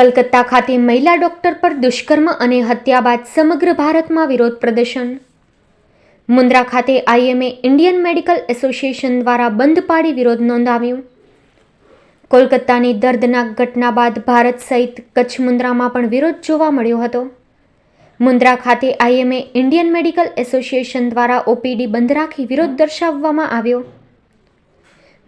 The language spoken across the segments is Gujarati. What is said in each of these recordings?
કલકત્તા ખાતે મહિલા ડોક્ટર પર દુષ્કર્મ અને હત્યા બાદ સમગ્ર ભારતમાં વિરોધ પ્રદર્શન. મુન્દ્રા ખાતે આઈએમએ ઇન્ડિયન મેડિકલ એસોસિએશન દ્વારા બંધ પાડી વિરોધ નોંધાવ્યો. કોલકાતાની દર્દનાક ઘટના બાદ ભારત સહિત કચ્છ મુન્દ્રામાં પણ વિરોધ જોવા મળ્યો હતો. મુન્દ્રા ખાતે આઈએમએ ઇન્ડિયન મેડિકલ એસોસિએશન દ્વારા ઓપીડી બંધ રાખી વિરોધ દર્શાવવામાં આવ્યો.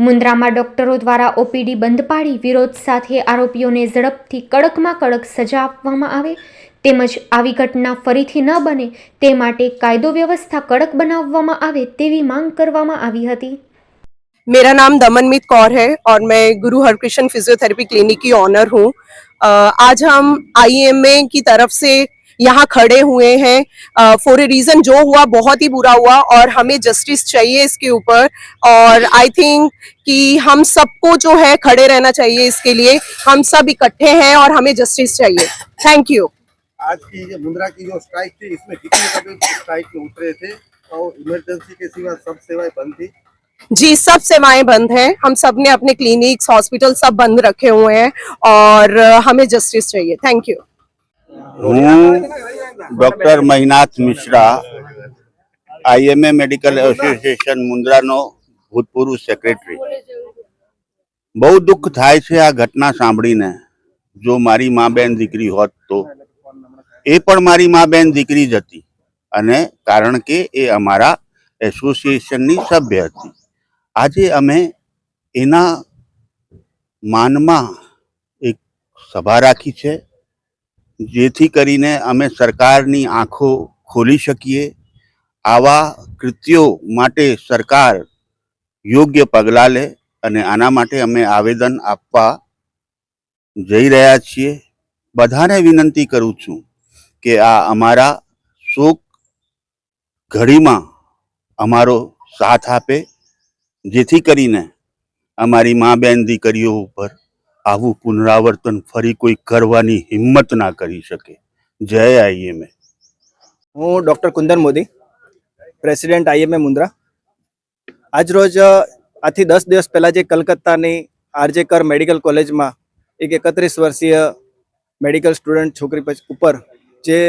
મુન્દ્રામાં ડોક્ટરો દ્વારા ઓપીડી બંધ પાડી વિરોધ સાથે આરોપીઓને ઝડપથી કડકમાં કડક સજા આપવામાં આવે તેમજ આવી ઘટના ફરીથી ન બને તે માટે કાયદો વ્યવસ્થા કડક બનાવવામાં આવે તેવી માંગ કરવામાં આવી હતી मेरा नाम दमनमीत कौर है और मैं गुरु हरकृष्ण फिजियोथेरेपी क्लिनिक की ऑनर हूँ अ, आज हम आईएमए की तरफ से यहाँ खड़े हुए हैं। फॉर ए रीज़न जो हुआ बहुत ही बुरा हुआ और हमें जस्टिस चाहिए इसके ऊपर। और आई थिंक कि हम सबको जो है खड़े रहना चाहिए इसके लिए। हम सब इकट्ठे हैं और हमें जस्टिस चाहिए। थैंक यू आज की मुद्रा की जो स्ट्राइक थी इसमें कितने स्ट्राइक में उतरे थे और इमरजेंसी के सिवा सब सेवाएँ बंद थी? जी सब सेवाएँ बंद हैं। हम सबने अपने क्लिनिक्स हॉस्पिटल सब बंद रखे हुए हैं और हमें जस्टिस चाहिए। थैंक यू હું doctor Mahinath Mishra, IMA medical association મુન્દ્રાનો ભૂતપૂર્વ સેક્રેટરી. બહુ દુઃખ થાય છે આ ઘટના સાંભળીને, જો મારી મા બેન દીકરી હોત તો. એ પણ મારી મા બેન દીકરી જ હતી અને કારણ કે એ અમારા એસોસિએશનની સભ્ય હતી. આજે અમે એના માનમાં એક સભા રાખી છે. જેથી કરીને અમે સરકારની આંખો ખોલી શકીએ. આવા કૃત્યો માટે સરકાર યોગ્ય પગલાં લે અને આના માટે અમે આવેદન આપવા જઈ રહ્યા છીએ. બધાને વિનંતી કરું છું કે આ અમારા શોક ઘડીમાં અમારો સાથ આપે, જેથી કરીને અમારી મા બેન દીકરીઓ ઉપર આવું પુનરાવર્તન ફરી કોઈ કરવાની હિંમત ના કરી શકે. જય આઈએમએ હું doctor Kundan Modi, president IMA Mundra આજરોજ આથી દસ દિવસ પહેલાં જે કલકત્તાની આરજેકર મેડિકલ કોલેજમાં એક એકત્રીસ વર્ષીય મેડિકલ સ્ટુડન્ટ છોકરી ઉપર જે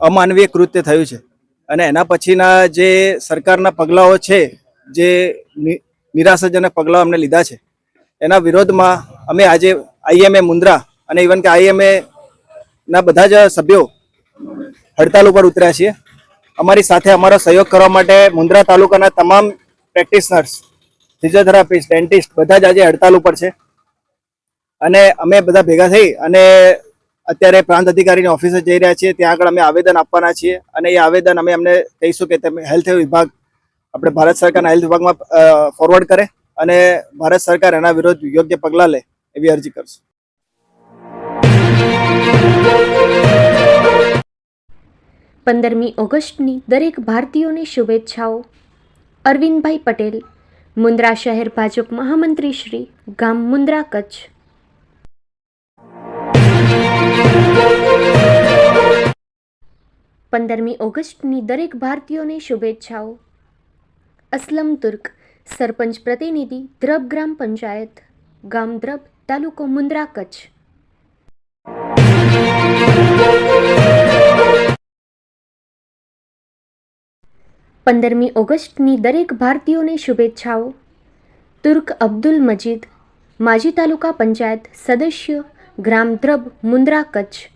અમાનવીય કૃત્ય થયું છે અને એના પછીના જે સરકારના પગલાઓ છે, જે નિરાશાજનક પગલાઓ અમને લીધા છે એના વિરોધમાં અમે આજે આઈએમએ મુન્દ્રા અને ઇવન કે આઈએમએ ના બધા જ સભ્યો હડતાલ ઉપર ઉતર્યા છીએ. અમારી સાથે અમારો સહયોગ કરવા માટે મુન્દ્રા તાલુકાના તમામ પ્રેક્ટિશનર્સ, ફિઝિયોથેરાપિસ્ટ, ડેન્ટિસ્ટ બધા જ આજે હડતાલ ઉપર છે. અને અમે બધા ભેગા થઈ અને અત્યારે પ્રાંત અધિકારીની ઓફિસે જઈ રહ્યા છીએ. ત્યાં આગળ અમે આવેદન આપવાના છીએ અને એ આવેદન અમે અમને કહીશું કે તમે હેલ્થ વિભાગ, આપણે ભારત સરકારના હેલ્થ વિભાગમાં ફોરવર્ડ કરે. અને ભારત સરકાર એના વિરુદ્ધ યોગ્ય પગલાં લે એવી અરજી કરશું. પંદરમી ઓગસ્ટની દરેક ભારતીયોની શુભેચ્છાઓ. અરવિંદભાઈ પટેલ, મુન્દ્રા શહેર ભાજપ મહામંત્રી શ્રી, ગામ મુન્દ્રા કચ્છ. પંદરમી ઓગસ્ટની દરેક ભારતીયોને શુભેચ્છાઓ. અસલમ તુર્ક સરપંચ પ્રતિનિધિ દ્રબ ગ્રામ પંચાયત, ગામ દ્રબ તાલુકો મુન્દ્રા કચ્છ. પંદરમી ઓગસ્ટની દરેક ભારતીયોને શુભેચ્છાઓ. તુર્ક અબ્દુલ મજીદ, માજી તાલુકા પંચાયત સદસ્ય, ગ્રામ Dhrab Mundra Kutch.